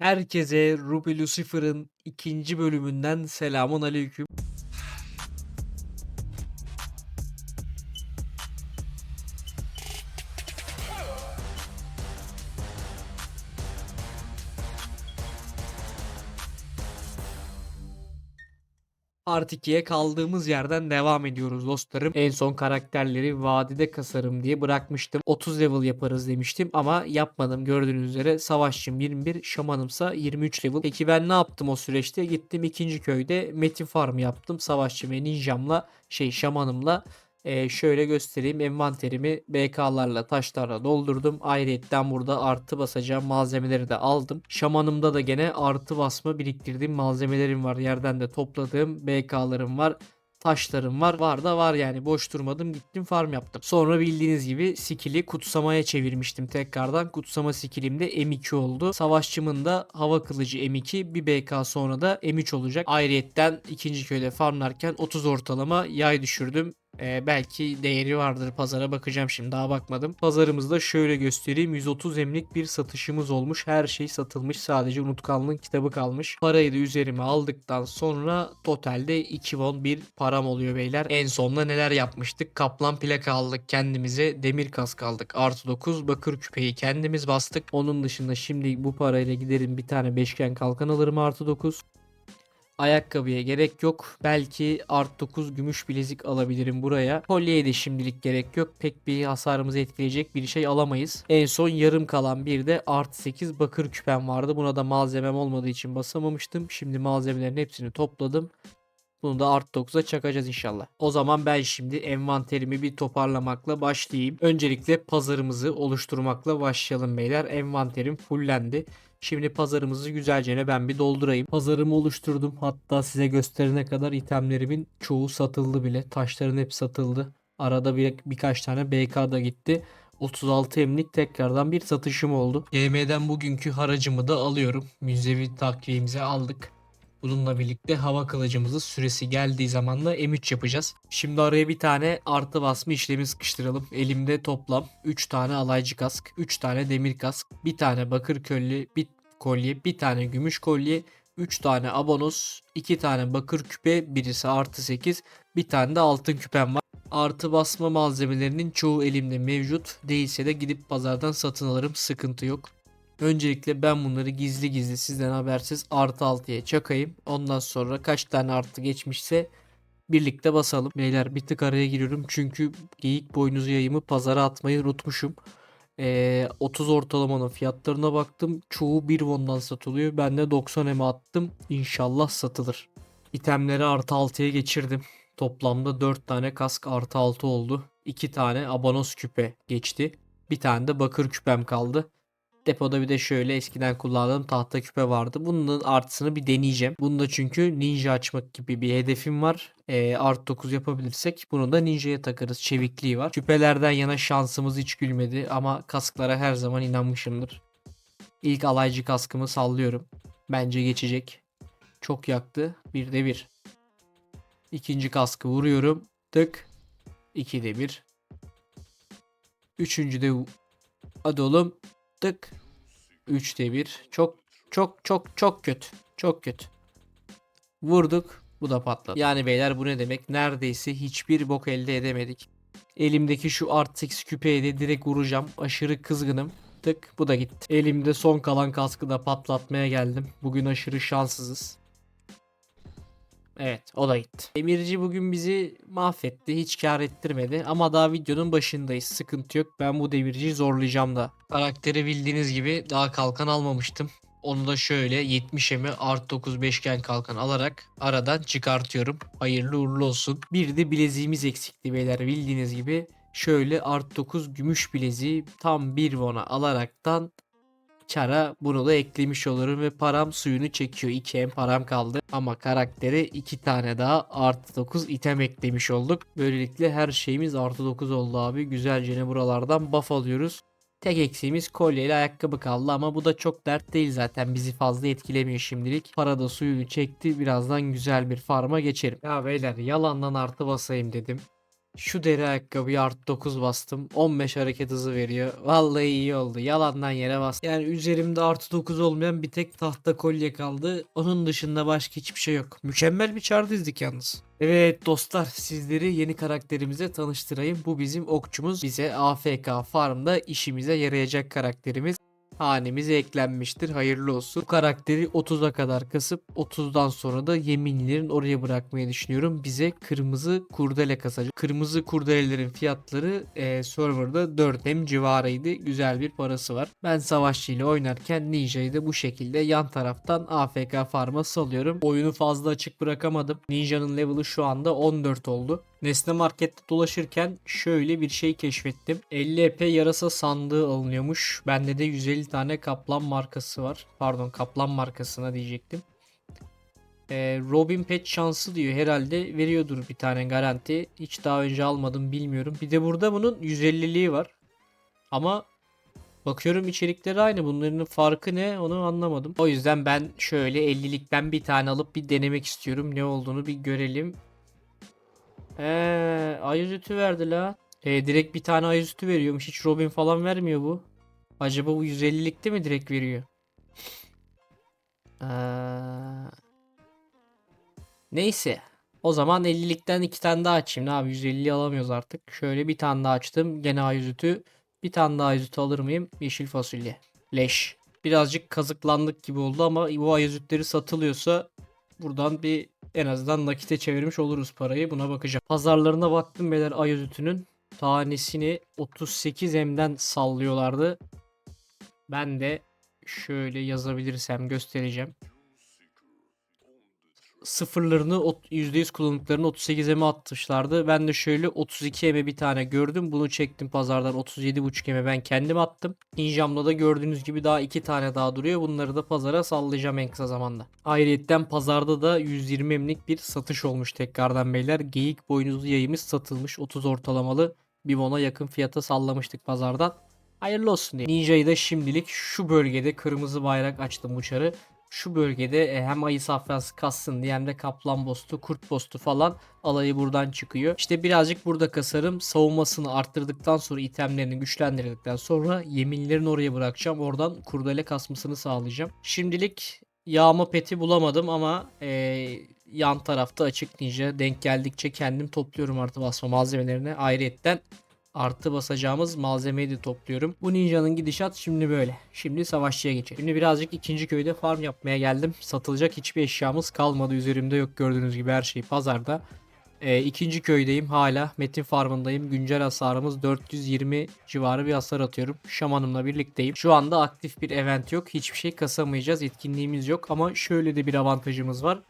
Herkese Ruby Lucifer'ın ikinci bölümünden selamun aleyküm. Part 2'ye kaldığımız yerden devam ediyoruz dostlarım. En son karakterleri vadide kasarım diye bırakmıştım. 30 level yaparız demiştim ama yapmadım. Gördüğünüz üzere savaşçım 21, şamanımsa 23 level. Peki ben ne yaptım o süreçte? Gittim ikinci köyde metin farm yaptım. Savaşçı ve ninjamla şey şamanımla ee, şöyle göstereyim envanterimi BK'larla taşlarla doldurdum. Ayrıyetten burada artı basacağım malzemeleri de aldım. Şamanımda da gene artı basma biriktirdiğim malzemelerim var. Yerden de topladığım BK'larım var taşlarım var. Var da var yani boş durmadım gittim farm yaptım. Sonra bildiğiniz gibi skill'i kutsamaya çevirmiştim tekrardan. Kutsama skill'im de M2 oldu. Savaşçımın da hava kılıcı M2 bir BK sonra da M3 olacak. Ayrıyetten ikinci köyde farmlarken 30 ortalama yay düşürdüm. Ee, belki değeri vardır pazara bakacağım şimdi daha bakmadım. Pazarımızda şöyle göstereyim 130 emlik bir satışımız olmuş. Her şey satılmış sadece unutkanlığın kitabı kalmış. Parayı da üzerime aldıktan sonra totalde 2 won bir param oluyor beyler. En sonunda neler yapmıştık? Kaplan plaka aldık kendimize. Demir kask aldık. Artı 9 bakır küpeyi kendimiz bastık. Onun dışında şimdi bu parayla giderim bir tane beşgen kalkan alırım artı 9. Ayakkabıya gerek yok. Belki art 9 gümüş bilezik alabilirim buraya. Kolyeye de şimdilik gerek yok. Pek bir hasarımızı etkileyecek bir şey alamayız. En son yarım kalan bir de art 8 bakır küpem vardı. Buna da malzemem olmadığı için basamamıştım. Şimdi malzemelerin hepsini topladım. Bunu da art 9'a çakacağız inşallah. O zaman ben şimdi envanterimi bir toparlamakla başlayayım. Öncelikle pazarımızı oluşturmakla başlayalım beyler. Envanterim fullendi. Şimdi pazarımızı güzelce ben bir doldurayım. Pazarımı oluşturdum. Hatta size gösterene kadar itemlerimin çoğu satıldı bile. Taşların hep satıldı. Arada bir, birkaç tane BK da gitti. 36 emlik tekrardan bir satışım oldu. GM'den bugünkü haracımı da alıyorum. Müzevi takviyemizi aldık. Bununla birlikte hava kılıcımızı süresi geldiği zaman da M3 yapacağız. Şimdi araya bir tane artı basma işlemi sıkıştıralım. Elimde toplam 3 tane alaycı kask, 3 tane demir kask, bir tane bakır köllü, bir kolye, bir tane gümüş kolye, 3 tane abonos, 2 tane bakır küpe, birisi artı 8, bir tane de altın küpem var. Artı basma malzemelerinin çoğu elimde mevcut. Değilse de gidip pazardan satın alırım. Sıkıntı yok. Öncelikle ben bunları gizli gizli sizden habersiz artı 6'ya çakayım. Ondan sonra kaç tane artı geçmişse birlikte basalım. Beyler bir tık araya giriyorum çünkü geyik boynuzu yayımı pazara atmayı unutmuşum. Ee, 30 ortalamanın fiyatlarına baktım. Çoğu 1 won'dan satılıyor. Ben de 90 eme attım. İnşallah satılır. İtemleri artı 6'ya geçirdim. Toplamda 4 tane kask artı 6 oldu. 2 tane abonos küpe geçti. Bir tane de bakır küpem kaldı. Depoda bir de şöyle eskiden kullandığım tahta küpe vardı. Bunun artısını bir deneyeceğim. Bunda çünkü ninja açmak gibi bir hedefim var. E, art 9 yapabilirsek bunu da ninja'ya takarız. Çevikliği var. Küpelerden yana şansımız hiç gülmedi ama kasklara her zaman inanmışımdır. İlk alaycı kaskımı sallıyorum. Bence geçecek. Çok yaktı. Bir de bir. İkinci kaskı vuruyorum. Tık. İki de bir. Üçüncü de Hadi oğlum. Tık. 3'te 1. Çok çok çok çok kötü. Çok kötü. Vurduk. Bu da patladı. Yani beyler bu ne demek? Neredeyse hiçbir bok elde edemedik. Elimdeki şu Art 6 küpeye de direkt vuracağım. Aşırı kızgınım. Tık bu da gitti. Elimde son kalan kaskı da patlatmaya geldim. Bugün aşırı şanssızız. Evet o da gitti. Emirci bugün bizi mahvetti. Hiç kar ettirmedi. Ama daha videonun başındayız. Sıkıntı yok. Ben bu demirciyi zorlayacağım da. Karakteri bildiğiniz gibi daha kalkan almamıştım. Onu da şöyle 70 emi art 9 beşgen kalkan alarak aradan çıkartıyorum. Hayırlı uğurlu olsun. Bir de bileziğimiz eksikti beyler bildiğiniz gibi. Şöyle art 9 gümüş bileziği tam bir vona alaraktan çara bunu da eklemiş olurum ve param suyunu çekiyor. 2 em param kaldı. Ama karaktere 2 tane daha artı 9 item eklemiş olduk. Böylelikle her şeyimiz artı 9 oldu abi. Güzelce buralardan buff alıyoruz. Tek eksiğimiz kolye ile ayakkabı kaldı ama bu da çok dert değil zaten bizi fazla etkilemiyor şimdilik. Para da suyunu çekti birazdan güzel bir farma geçerim. Ya beyler yalandan artı basayım dedim. Şu deri ayakkabıyı art 9 bastım. 15 hareket hızı veriyor. Vallahi iyi oldu. Yalandan yere bastım. Yani üzerimde artı 9 olmayan bir tek tahta kolye kaldı. Onun dışında başka hiçbir şey yok. Mükemmel bir çar dizdik yalnız. Evet dostlar sizleri yeni karakterimize tanıştırayım. Bu bizim okçumuz. Bize AFK farmda işimize yarayacak karakterimiz hanemize eklenmiştir. Hayırlı olsun. Bu karakteri 30'a kadar kasıp 30'dan sonra da yeminlerin oraya bırakmayı düşünüyorum. Bize kırmızı kurdele kasacak. Kırmızı kurdelelerin fiyatları e, serverda 4M civarıydı. Güzel bir parası var. Ben savaşçı ile oynarken Ninja'yı da bu şekilde yan taraftan AFK farma salıyorum. Oyunu fazla açık bırakamadım. Ninja'nın level'ı şu anda 14 oldu. Nesne Market'te dolaşırken şöyle bir şey keşfettim. 50 EP yarasa sandığı alınıyormuş. Bende de 150 tane kaplan markası var. Pardon kaplan markasına diyecektim. Ee, Robin Pet şansı diyor. Herhalde veriyordur bir tane garanti. Hiç daha önce almadım bilmiyorum. Bir de burada bunun 150'liği var. Ama bakıyorum içerikleri aynı. Bunların farkı ne onu anlamadım. O yüzden ben şöyle 50'likten bir tane alıp bir denemek istiyorum. Ne olduğunu bir görelim. Eee ayıcıtı verdi la. E, direkt bir tane ayıcıtı veriyormuş. Hiç Robin falan vermiyor bu. Acaba bu 150'likte mi direkt veriyor? Eee, neyse. O zaman 50'likten iki tane daha açayım. Ne abi 150'yi alamıyoruz artık. Şöyle bir tane daha açtım. Gene ayıcıtı. Bir tane daha ayıcıtı alır mıyım? Yeşil fasulye. Leş. Birazcık kazıklandık gibi oldu ama bu ayıcıtları satılıyorsa buradan bir en azından nakite çevirmiş oluruz parayı. Buna bakacağım. Pazarlarına baktım beyler ayazütünün tanesini 38M'den sallıyorlardı. Ben de şöyle yazabilirsem göstereceğim. Sıfırlarını ot- %100 kullandıklarını 38M'e atmışlardı. Ben de şöyle 32M'e bir tane gördüm. Bunu çektim pazardan 37.5M'e ben kendim attım. Ninjam'da da gördüğünüz gibi daha iki tane daha duruyor. Bunları da pazara sallayacağım en kısa zamanda. Ayrıyetten pazarda da 120 emlik bir satış olmuş tekrardan beyler. Geyik boynuzlu yayımız satılmış 30 ortalamalı. Bir ona yakın fiyata sallamıştık pazardan. Hayırlı olsun diye. Ninja'yı da şimdilik şu bölgede kırmızı bayrak açtım uçarı. Şu bölgede e, hem ayı safrası kassın diye hem de kaplan bostu, kurt bostu falan alayı buradan çıkıyor. İşte birazcık burada kasarım. Savunmasını arttırdıktan sonra itemlerini güçlendirdikten sonra yeminlerini oraya bırakacağım. Oradan kurdele kasmasını sağlayacağım. Şimdilik yağma peti bulamadım ama e, yan tarafta açık ninja denk geldikçe kendim topluyorum artı basma malzemelerini. Ayrıyetten artı basacağımız malzemeyi de topluyorum. Bu ninjanın gidişat şimdi böyle. Şimdi savaşçıya geçelim. Şimdi birazcık ikinci köyde farm yapmaya geldim. Satılacak hiçbir eşyamız kalmadı. Üzerimde yok gördüğünüz gibi her şey pazarda. Ee, ikinci köydeyim hala. Metin farmındayım. Güncel hasarımız 420 civarı bir hasar atıyorum. Şamanımla birlikteyim. Şu anda aktif bir event yok. Hiçbir şey kasamayacağız. Etkinliğimiz yok. Ama şöyle de bir avantajımız var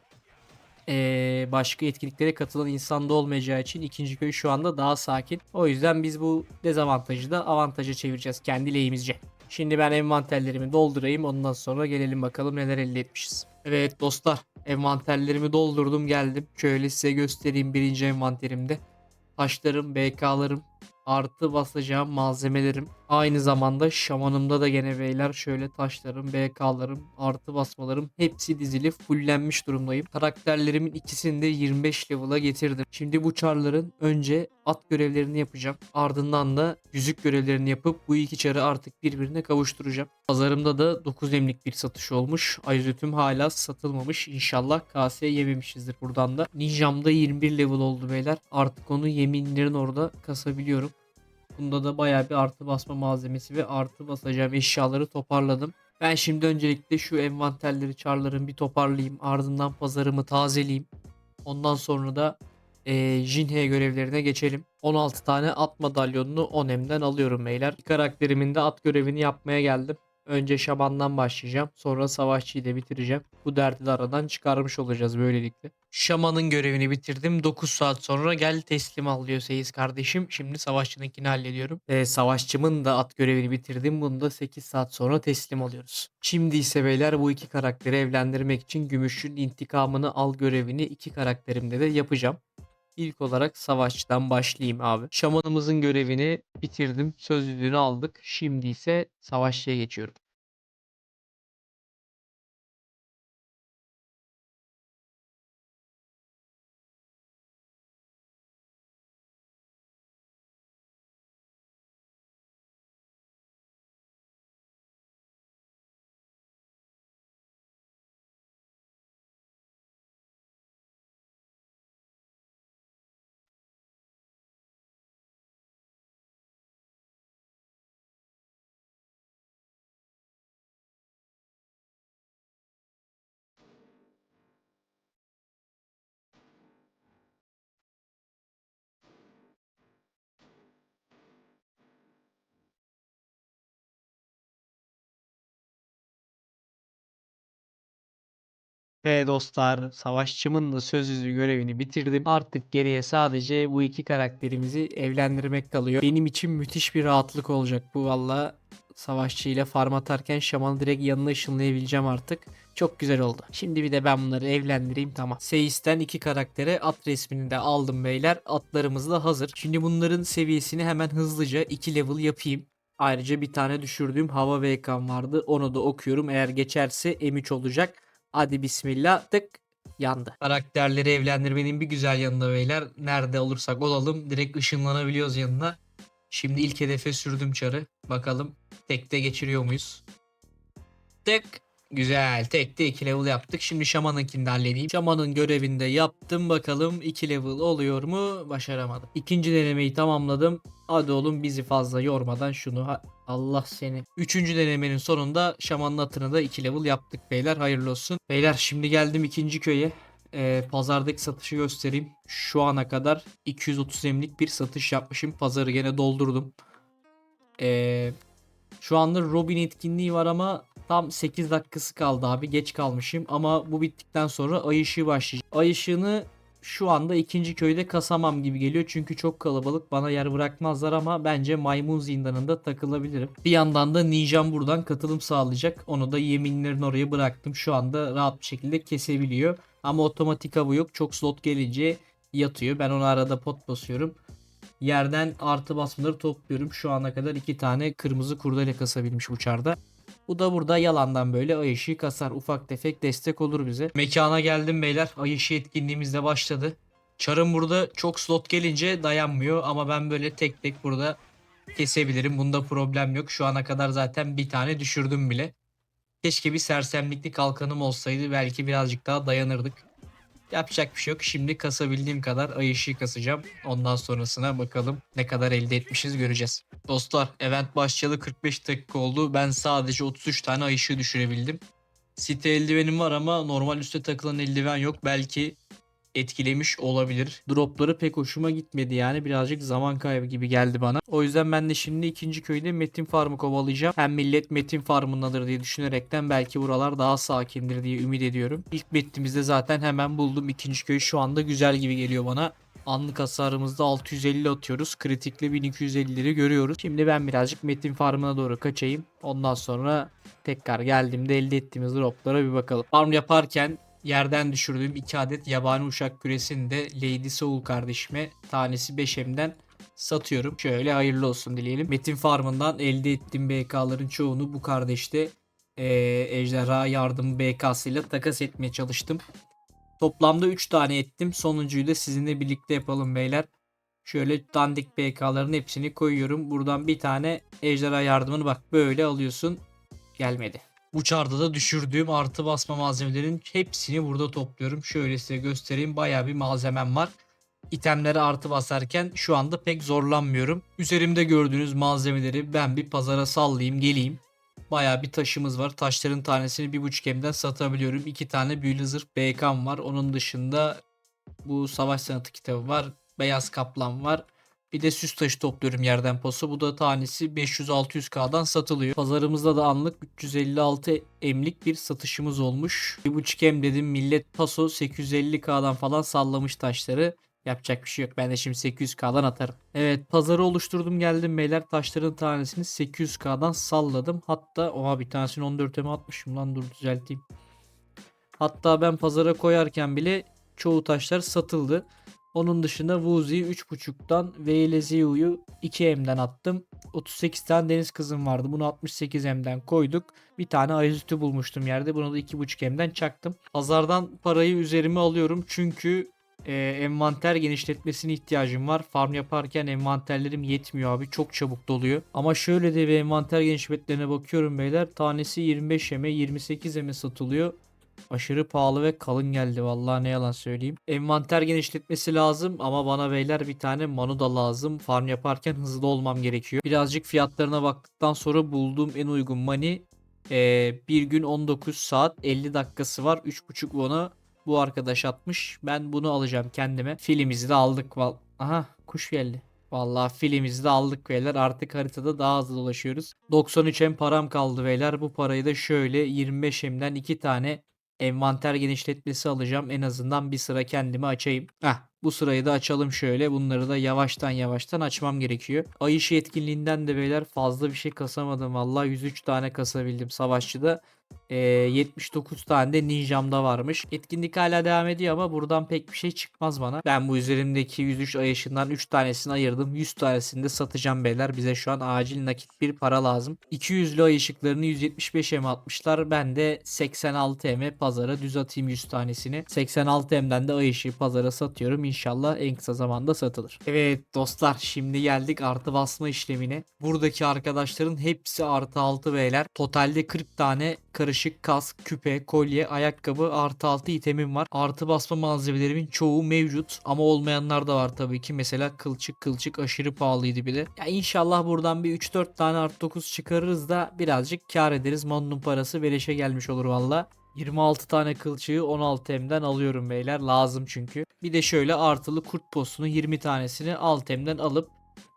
ee, başka etkinliklere katılan insan da olmayacağı için ikinci köy şu anda daha sakin. O yüzden biz bu dezavantajı da avantaja çevireceğiz kendi lehimizce. Şimdi ben envanterlerimi doldurayım ondan sonra gelelim bakalım neler elde etmişiz. Evet dostlar envanterlerimi doldurdum geldim. Şöyle size göstereyim birinci envanterimde. Taşlarım, BK'larım, artı basacağım malzemelerim. Aynı zamanda şamanımda da gene beyler şöyle taşlarım, BK'larım, artı basmalarım hepsi dizili fullenmiş durumdayım. Karakterlerimin ikisini de 25 level'a getirdim. Şimdi bu çarların önce at görevlerini yapacağım. Ardından da yüzük görevlerini yapıp bu iki çarı artık birbirine kavuşturacağım. Pazarımda da 9 emlik bir satış olmuş. Ayzütüm hala satılmamış. İnşallah kaseye yememişizdir buradan da. Ninjamda 21 level oldu beyler. Artık onu yeminlerin orada kasabiliyorum. Bunda da bayağı bir artı basma malzemesi ve artı basacağım eşyaları toparladım. Ben şimdi öncelikle şu envanterleri, çarlarımı bir toparlayayım. Ardından pazarımı tazeleyeyim. Ondan sonra da e, Jinhe görevlerine geçelim. 16 tane at madalyonunu 10M'den alıyorum beyler. Karakterimin de at görevini yapmaya geldim. Önce şamandan başlayacağım. Sonra savaşçıyı da bitireceğim. Bu derdi de aradan çıkarmış olacağız böylelikle. Şamanın görevini bitirdim. 9 saat sonra gel teslim al diyor Seyis kardeşim. Şimdi savaşçınınkini hallediyorum. Ee, savaşçımın da at görevini bitirdim. Bunu da 8 saat sonra teslim alıyoruz. Şimdi ise beyler bu iki karakteri evlendirmek için gümüşün intikamını al görevini iki karakterimde de yapacağım. İlk olarak savaşçıdan başlayayım abi. Şamanımızın görevini bitirdim. Sözlülüğünü aldık. Şimdi ise savaşçıya geçiyorum. Ve dostlar savaşçımın da söz yüzü görevini bitirdim. Artık geriye sadece bu iki karakterimizi evlendirmek kalıyor. Benim için müthiş bir rahatlık olacak bu valla. Savaşçı ile farm atarken şamanı direkt yanına ışınlayabileceğim artık. Çok güzel oldu. Şimdi bir de ben bunları evlendireyim tamam. Seyis'ten iki karaktere at resmini de aldım beyler. Atlarımız da hazır. Şimdi bunların seviyesini hemen hızlıca 2 level yapayım. Ayrıca bir tane düşürdüğüm hava VK'm vardı. Onu da okuyorum. Eğer geçerse M3 olacak. Hadi bismillah tık yandı. Karakterleri evlendirmenin bir güzel yanında beyler. Nerede olursak olalım direkt ışınlanabiliyoruz yanına. Şimdi ilk hedefe sürdüm çarı. Bakalım tekte geçiriyor muyuz? Tık. Güzel. Tekte 2 level yaptık. Şimdi şamanınkini de halledeyim. Şamanın görevini de yaptım. Bakalım 2 level oluyor mu? Başaramadım. İkinci denemeyi tamamladım. Hadi oğlum bizi fazla yormadan şunu Allah seni. Üçüncü denemenin sonunda şamanın atını da 2 level yaptık beyler. Hayırlı olsun. Beyler şimdi geldim ikinci köye. Ee, pazardaki satışı göstereyim. Şu ana kadar 230 emlik bir satış yapmışım. Pazarı gene doldurdum. Ee, şu anda Robin etkinliği var ama tam 8 dakikası kaldı abi. Geç kalmışım ama bu bittikten sonra ay ışığı başlayacak. Ay ışığını şu anda ikinci köyde kasamam gibi geliyor. Çünkü çok kalabalık. Bana yer bırakmazlar ama bence maymun zindanında takılabilirim. Bir yandan da Ninjam buradan katılım sağlayacak. Onu da yeminlerin oraya bıraktım. Şu anda rahat bir şekilde kesebiliyor. Ama otomatik hava yok. Çok slot gelince yatıyor. Ben onu arada pot basıyorum. Yerden artı basmaları topluyorum. Şu ana kadar iki tane kırmızı kurdele kasabilmiş uçarda. Bu da burada yalandan böyle ay ışığı kasar. Ufak tefek destek olur bize. Mekana geldim beyler. Ay ışığı etkinliğimiz de başladı. Çarım burada çok slot gelince dayanmıyor ama ben böyle tek tek burada kesebilirim. Bunda problem yok. Şu ana kadar zaten bir tane düşürdüm bile. Keşke bir sersemlikli kalkanım olsaydı belki birazcık daha dayanırdık. Yapacak bir şey yok. Şimdi kasabildiğim kadar ay ışığı kasacağım. Ondan sonrasına bakalım ne kadar elde etmişiz göreceğiz. Dostlar event başlayalı 45 dakika oldu. Ben sadece 33 tane ay ışığı düşürebildim. Site eldivenim var ama normal üste takılan eldiven yok. Belki etkilemiş olabilir. Dropları pek hoşuma gitmedi yani birazcık zaman kaybı gibi geldi bana. O yüzden ben de şimdi ikinci köyde Metin Farm'ı kovalayacağım. Hem millet Metin Farm'ındadır diye düşünerekten belki buralar daha sakindir diye ümit ediyorum. İlk mettimizde zaten hemen buldum. ikinci köy şu anda güzel gibi geliyor bana. Anlık hasarımızda 650 atıyoruz. Kritikle 1250'leri görüyoruz. Şimdi ben birazcık Metin Farm'ına doğru kaçayım. Ondan sonra tekrar geldiğimde elde ettiğimiz droplara bir bakalım. Farm yaparken yerden düşürdüğüm 2 adet yabani uşak küresini de Lady Soul kardeşime tanesi 5M'den satıyorum. Şöyle hayırlı olsun dileyelim. Metin Farm'ından elde ettiğim BK'ların çoğunu bu kardeşte eee ejderha yardım BK'sıyla takas etmeye çalıştım. Toplamda 3 tane ettim. Sonuncuyu da sizinle birlikte yapalım beyler. Şöyle dandik BK'ların hepsini koyuyorum. Buradan bir tane ejderha yardımını bak böyle alıyorsun. Gelmedi. Bu çarda da düşürdüğüm artı basma malzemelerin hepsini burada topluyorum. Şöyle size göstereyim. Bayağı bir malzemem var. İtemlere artı basarken şu anda pek zorlanmıyorum. Üzerimde gördüğünüz malzemeleri ben bir pazara sallayayım geleyim. Bayağı bir taşımız var. Taşların tanesini 1.5 M'den satabiliyorum. 2 tane büyülü zırh BK'm var. Onun dışında bu savaş sanatı kitabı var. Beyaz kaplan var. Bir de süs taşı topluyorum yerden paso. Bu da tanesi 500-600k'dan satılıyor. Pazarımızda da anlık 356 emlik bir satışımız olmuş. 1.5 em dedim millet paso 850k'dan falan sallamış taşları. Yapacak bir şey yok. Ben de şimdi 800k'dan atarım. Evet pazarı oluşturdum geldim beyler. Taşların tanesini 800k'dan salladım. Hatta oha bir tanesini 14'e mi atmışım lan dur düzelteyim. Hatta ben pazara koyarken bile çoğu taşlar satıldı. Onun dışında Wuzi'yi 3.5'tan ve Leziu'yu 2M'den attım. 38 tane deniz kızım vardı. Bunu 68M'den koyduk. Bir tane ayızütü bulmuştum yerde. Bunu da 2.5M'den çaktım. Pazardan parayı üzerime alıyorum. Çünkü e, envanter genişletmesine ihtiyacım var. Farm yaparken envanterlerim yetmiyor abi. Çok çabuk doluyor. Ama şöyle de bir envanter genişletmelerine bakıyorum beyler. Tanesi 25 eme 28 eme satılıyor. Aşırı pahalı ve kalın geldi vallahi ne yalan söyleyeyim. Envanter genişletmesi lazım ama bana beyler bir tane manu da lazım. Farm yaparken hızlı olmam gerekiyor. Birazcık fiyatlarına baktıktan sonra bulduğum en uygun mani ee, bir gün 19 saat 50 dakikası var. 3.5 won'a bu arkadaş atmış. Ben bunu alacağım kendime. Filimizi de aldık. Val Aha kuş geldi. Vallahi filimizi de aldık beyler. Artık haritada daha hızlı dolaşıyoruz. 93 hem param kaldı beyler. Bu parayı da şöyle 25 hemden 2 tane envanter genişletmesi alacağım. En azından bir sıra kendime açayım. Heh, bu sırayı da açalım şöyle. Bunları da yavaştan yavaştan açmam gerekiyor. Ay işi etkinliğinden de beyler fazla bir şey kasamadım. Vallahi 103 tane kasabildim savaşçıda. Ee, 79 tane de ninjamda varmış. Etkinlik hala devam ediyor ama buradan pek bir şey çıkmaz bana. Ben bu üzerimdeki 103 ay ışığından 3 tanesini ayırdım. 100 tanesini de satacağım beyler. Bize şu an acil nakit bir para lazım. 200'lü ay ışıklarını 175 M atmışlar. Ben de 86 M pazara düz atayım 100 tanesini. 86 M'den de ay ışığı pazara satıyorum. İnşallah en kısa zamanda satılır. Evet dostlar şimdi geldik artı basma işlemine. Buradaki arkadaşların hepsi artı 6 beyler. Totalde 40 tane karışık kask, küpe, kolye, ayakkabı artı 6 itemim var. Artı basma malzemelerimin çoğu mevcut ama olmayanlar da var tabii ki. Mesela kılçık kılçık aşırı pahalıydı bir de. Ya inşallah buradan bir 3-4 tane artı 9 çıkarırız da birazcık kar ederiz. Mondun parası beleşe gelmiş olur valla. 26 tane kılçığı 16 M'den alıyorum beyler. Lazım çünkü. Bir de şöyle artılı kurt postunu 20 tanesini 6 M'den alıp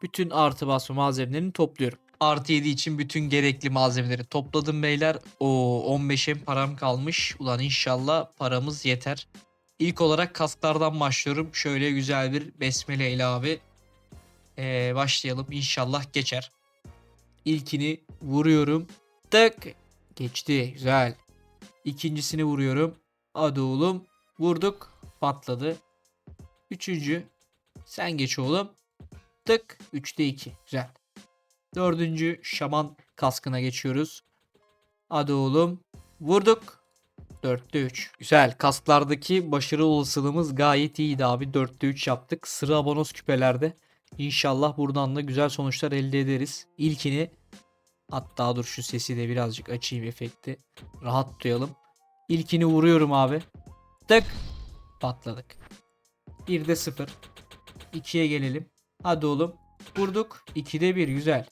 bütün artı basma malzemelerini topluyorum. Artı 7 için bütün gerekli malzemeleri topladım beyler. O 15 M param kalmış. Ulan inşallah paramız yeter. İlk olarak kasklardan başlıyorum. Şöyle güzel bir besmele ile abi. Ee, başlayalım. İnşallah geçer. İlkini vuruyorum. Tık. Geçti. Güzel. İkincisini vuruyorum. Hadi oğlum. Vurduk. Patladı. Üçüncü. Sen geç oğlum. Tık. Üçte iki. Güzel. Dördüncü şaman kaskına geçiyoruz. Hadi oğlum. Vurduk. 4'te 3. Güzel. Kasklardaki başarı olasılığımız gayet iyiydi abi. 4'te 3 yaptık. Sıra abonos küpelerde. İnşallah buradan da güzel sonuçlar elde ederiz. İlkini hatta dur şu sesi de birazcık açayım efekti. Rahat duyalım. İlkini vuruyorum abi. Tık. Patladık. 1'de 0. 2'ye gelelim. Hadi oğlum. Vurduk. 2'de 1 güzel.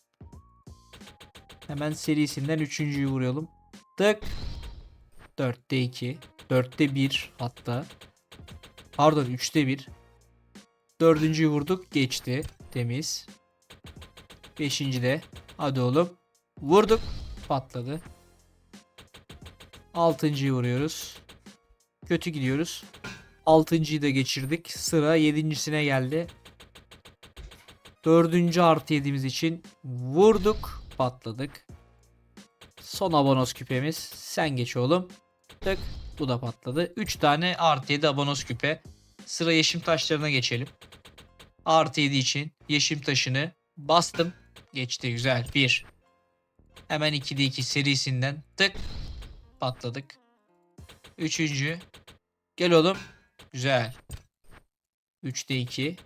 Hemen serisinden 3.'yü vuralım. Tık. 4'te 2. 4'te 1 hatta. Pardon 3'te 1. Dördüncüyü vurduk. Geçti. Temiz. Beşinci de. Hadi oğlum. Vurduk. Patladı. Altıncıyı vuruyoruz. Kötü gidiyoruz. Altıncıyı da geçirdik. Sıra yedincisine geldi. Dördüncü artı yediğimiz için vurduk. Patladık. Son abonos küpemiz. Sen geç oğlum. Tık. Bu da patladı. 3 tane artı 7 abonos küpe. Sıra yeşim taşlarına geçelim. Artı 7 için yeşim taşını bastım. Geçti güzel. 1. Hemen 2'de 2 serisinden tık. Patladık. Üçüncü. Gel oğlum. Güzel. 3'te 2.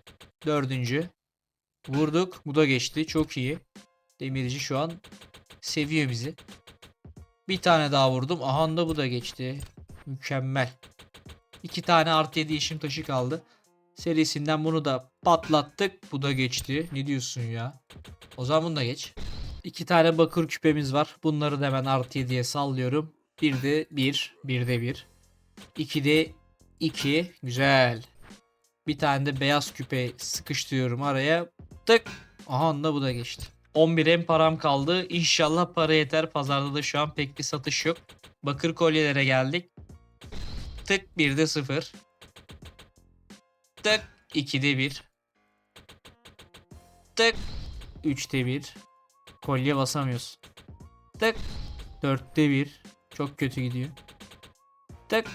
Dördüncü. Vurduk. Bu da geçti. Çok iyi. Demirci şu an seviyor bizi. Bir tane daha vurdum. Aha da bu da geçti. Mükemmel. İki tane artı 7 işim taşı kaldı. Serisinden bunu da patlattık. Bu da geçti. Ne diyorsun ya? O zaman bunu da geç. İki tane bakır küpemiz var. Bunları da hemen artı 7'ye sallıyorum. Bir de 1. Bir de 1. 2 de 2. Güzel. Bir tane de beyaz küpe sıkıştırıyorum araya. Tık. Aha da bu da geçti. 11 en param kaldı. İnşallah para yeter. Pazarda da şu an pek bir satış yok. Bakır kolyelere geldik. Tık 1'de 0. Tık 2'de 1. Tık 3'te 1. Kolye basamıyoruz. Tık 4'te 1. Çok kötü gidiyor. Tık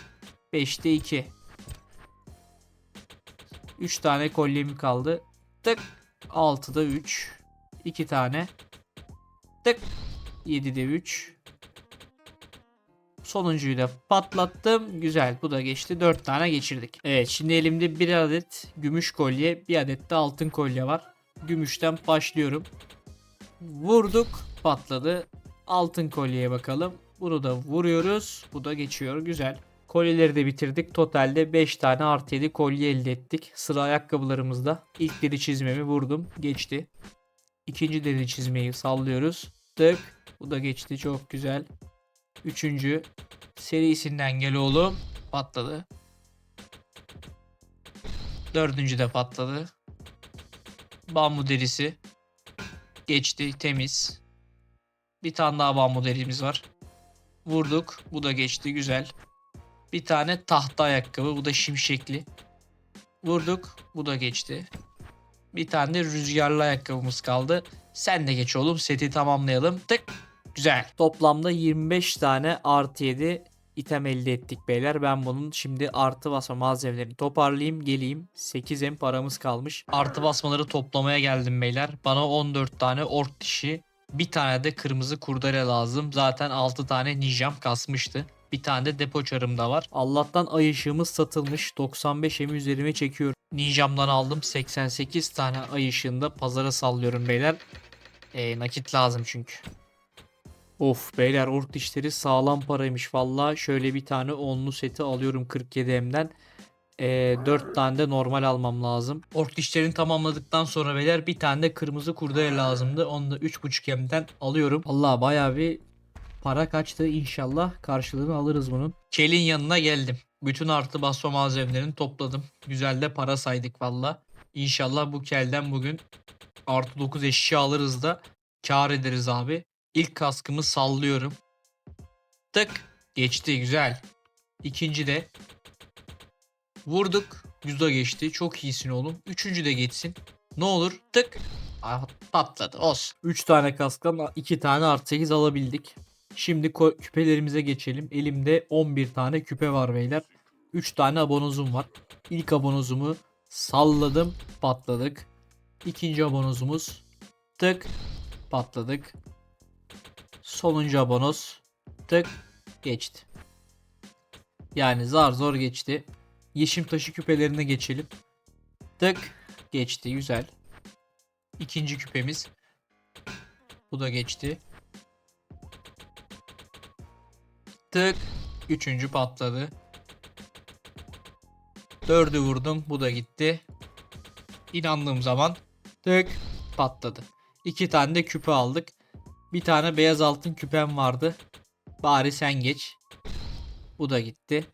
5'te 2. 3 tane kolyem kaldı. Tık 6'da 3. 2 tane. Tık 7'de 3. Sonuncuyu da patlattım. Güzel bu da geçti. 4 tane geçirdik. Evet şimdi elimde bir adet gümüş kolye bir adet de altın kolye var. Gümüşten başlıyorum. Vurduk patladı. Altın kolyeye bakalım. Bunu da vuruyoruz. Bu da geçiyor. Güzel. Kolyeleri de bitirdik. Totalde 5 tane artı 7 kolye elde ettik. Sıra ayakkabılarımızda. İlk deri çizmemi vurdum. Geçti. İkinci deri çizmeyi sallıyoruz. Tık. Bu da geçti. Çok güzel. Üçüncü serisinden gel oğlum. Patladı. Dördüncü de patladı. Bambu derisi. Geçti. Temiz. Bir tane daha bambu derimiz var. Vurduk. Bu da geçti. Güzel. Bir tane tahta ayakkabı. Bu da şimşekli. Vurduk. Bu da geçti. Bir tane de rüzgarlı ayakkabımız kaldı. Sen de geç oğlum. Seti tamamlayalım. Tık. Güzel. Toplamda 25 tane artı 7 item elde ettik beyler. Ben bunun şimdi artı basma malzemelerini toparlayayım geleyim. 8 em paramız kalmış. Artı basmaları toplamaya geldim beyler. Bana 14 tane ork dişi. Bir tane de kırmızı kurdele lazım. Zaten 6 tane ninjam kasmıştı. Bir tane de depo çarım da var. Allah'tan ay ışığımız satılmış. 95 emi üzerime çekiyorum. Ninjamdan aldım 88 tane ay ışığında pazara sallıyorum beyler. Ee, nakit lazım çünkü. Of beyler ork dişleri sağlam paraymış valla. Şöyle bir tane onlu seti alıyorum 47M'den. Ee, 4 tane de normal almam lazım. Ork dişlerini tamamladıktan sonra beyler bir tane de kırmızı kurdele lazımdı. Onu da 3.5 M'den alıyorum. Allah bayağı bir para kaçtı. İnşallah karşılığını alırız bunun. Kelin yanına geldim. Bütün artı basma malzemelerini topladım. Güzel de para saydık valla. İnşallah bu kelden bugün artı 9 eşya alırız da kar ederiz abi. İlk kaskımı sallıyorum. Tık. Geçti güzel. İkinci de. Vurduk. Yüzde geçti. Çok iyisin oğlum. Üçüncü de geçsin. Ne olur. Tık. Patladı. Olsun. 3 tane kasktan 2 tane artı 8 alabildik. Şimdi küpelerimize geçelim. Elimde 11 tane küpe var beyler. 3 tane abonozum var. İlk abonozumu salladım. Patladık. İkinci abonozumuz. Tık. Patladık. Sonuncu abonoz. Tık. Geçti. Yani zar zor geçti. Yeşim taşı küpelerine geçelim. Tık. Geçti. Güzel. İkinci küpemiz. Bu da geçti. Tık. Üçüncü patladı. Dördü vurdum. Bu da gitti. İnandığım zaman tık patladı. İki tane de küpe aldık. Bir tane beyaz altın küpem vardı. Bari sen geç. Bu da gitti.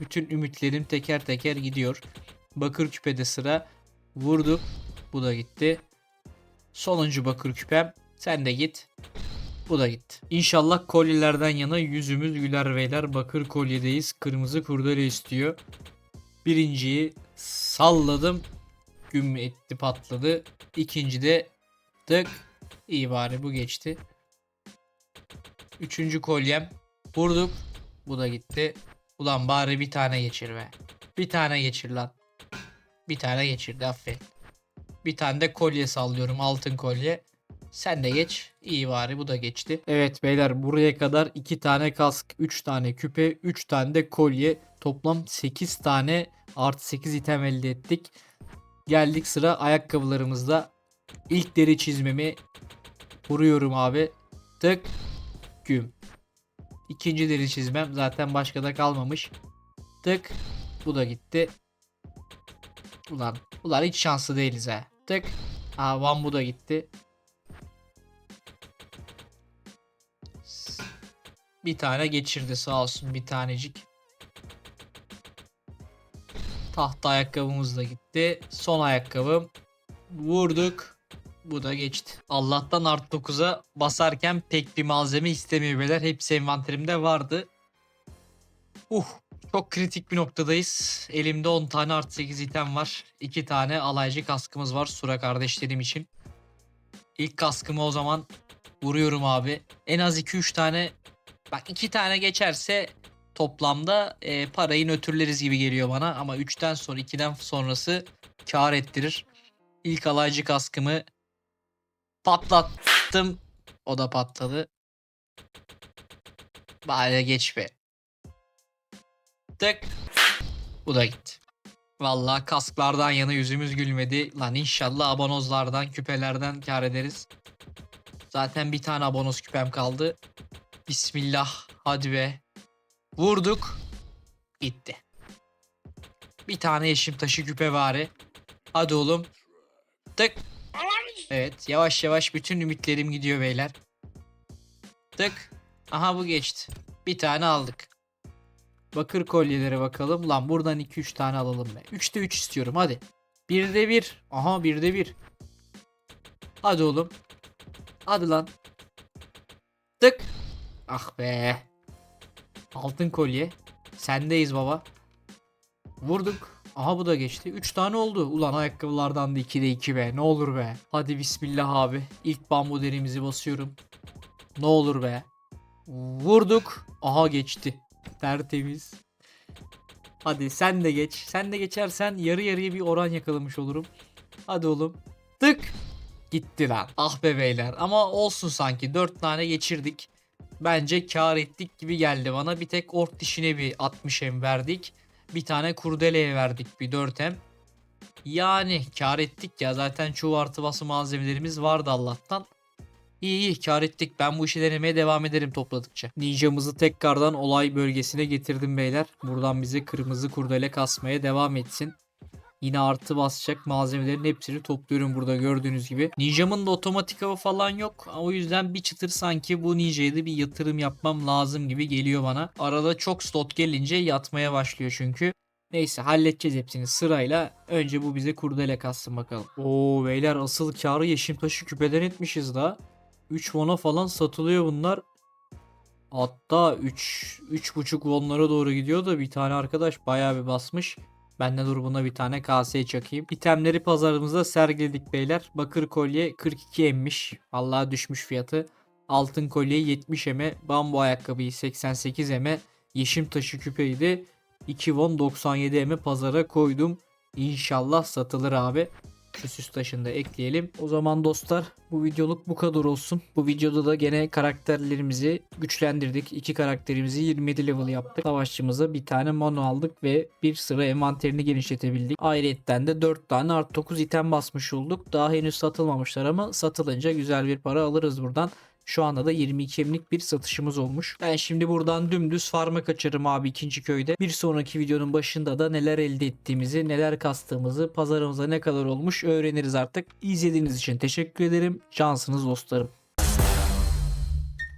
Bütün ümitlerim teker teker gidiyor. Bakır küpede sıra. Vurduk. Bu da gitti. Sonuncu bakır küpem. Sen de git. Bu da gitti. İnşallah kolyelerden yana yüzümüz güler beyler. Bakır kolyedeyiz. Kırmızı kurdele istiyor. Birinciyi salladım. Güm etti patladı. İkinci de tık. İyi bari bu geçti. Üçüncü kolyem. Vurduk. Bu da gitti. Ulan bari bir tane geçir be. Bir tane geçir lan. Bir tane geçirdi aferin. Bir tane de kolye sallıyorum altın kolye. Sen de geç. İyi bari bu da geçti. Evet beyler buraya kadar 2 tane kask, 3 tane küpe, 3 tane de kolye. Toplam 8 tane artı 8 item elde ettik. Geldik sıra ayakkabılarımızda. İlk deri çizmemi vuruyorum abi. Tık. Güm. İkinci deri çizmem zaten başka da kalmamış. Tık. Bu da gitti. Ulan. Ulan hiç şanslı değiliz ha. Tık. Aa Van bu da gitti. Bir tane geçirdi sağ olsun bir tanecik. Tahta ayakkabımız da gitti. Son ayakkabım. Vurduk. Bu da geçti. Allah'tan art 9'a basarken pek bir malzeme istemiyor beyler. Hepsi envanterimde vardı. Uh, çok kritik bir noktadayız. Elimde 10 tane art 8 item var. 2 tane alaycı kaskımız var Sura kardeşlerim için. İlk kaskımı o zaman vuruyorum abi. En az 2-3 tane bak 2 tane geçerse toplamda e, parayı nötrleriz gibi geliyor bana. Ama 3'ten sonra 2'den sonrası kar ettirir. İlk alaycı kaskımı patlattım. O da patladı. Bari geç be. Tık. Bu da gitti. Vallahi kasklardan yana yüzümüz gülmedi. Lan inşallah abonozlardan, küpelerden kar ederiz. Zaten bir tane abonoz küpem kaldı. Bismillah. Hadi be. Vurduk. Gitti. Bir tane yeşim taşı küpe bari. Hadi oğlum. Tık. Evet yavaş yavaş bütün ümitlerim gidiyor beyler. Tık. Aha bu geçti. Bir tane aldık. Bakır kolyelere bakalım. Lan buradan 2-3 tane alalım be. 3'te 3 istiyorum hadi. 1'de 1. Aha 1'de 1. Hadi oğlum. Hadi lan. Tık. Ah be. Altın kolye. Sendeyiz baba. Vurduk. Aha bu da geçti. 3 tane oldu. Ulan ayakkabılardan da 2'de 2 be. Ne olur be. Hadi bismillah abi. İlk bambu derimizi basıyorum. Ne olur be. Vurduk. Aha geçti. Tertemiz. Hadi sen de geç. Sen de geçersen yarı yarıya bir oran yakalamış olurum. Hadi oğlum. Tık. Gitti lan. Ah be beyler. Ama olsun sanki. 4 tane geçirdik. Bence kar ettik gibi geldi bana. Bir tek ort dişine bir 60 hem verdik. Bir tane kurdeleye verdik bir 4 hem. Yani kar ettik ya. Zaten çoğu artı bası malzemelerimiz vardı Allah'tan. İyi iyi kar ettik. Ben bu işi denemeye devam ederim topladıkça. Ninjamızı tekrardan olay bölgesine getirdim beyler. Buradan bize kırmızı kurdele kasmaya devam etsin. Yine artı basacak malzemelerin hepsini topluyorum burada gördüğünüz gibi. Ninja'mın da otomatik hava falan yok. O yüzden bir çıtır sanki bu Ninja'ya da bir yatırım yapmam lazım gibi geliyor bana. Arada çok slot gelince yatmaya başlıyor çünkü. Neyse halledeceğiz hepsini sırayla. Önce bu bize kurdele kassın bakalım. Oo beyler asıl karı yeşim taşı küpeden etmişiz da. 3 won'a falan satılıyor bunlar. Hatta 3 3.5 won'lara doğru gidiyor da bir tane arkadaş bayağı bir basmış. Ben de dur buna bir tane kase çakayım. İtemleri pazarımızda sergiledik beyler. Bakır kolye 42 emmiş. Vallahi düşmüş fiyatı. Altın kolye 70 eme. Bambu ayakkabıyı 88 eme. Yeşim taşı küpeyi de 2 won 97 eme pazara koydum. İnşallah satılır abi. Şu süs taşını da ekleyelim. O zaman dostlar bu videoluk bu kadar olsun. Bu videoda da gene karakterlerimizi güçlendirdik. İki karakterimizi 27 level yaptık. Savaşçımıza bir tane mono aldık ve bir sıra envanterini genişletebildik. Ayrıyetten de 4 tane art 9 item basmış olduk. Daha henüz satılmamışlar ama satılınca güzel bir para alırız buradan. Şu anda da 22 emlik bir satışımız olmuş. Ben şimdi buradan dümdüz farma kaçarım abi ikinci köyde. Bir sonraki videonun başında da neler elde ettiğimizi, neler kastığımızı, pazarımıza ne kadar olmuş öğreniriz artık. İzlediğiniz için teşekkür ederim. Cansınız dostlarım.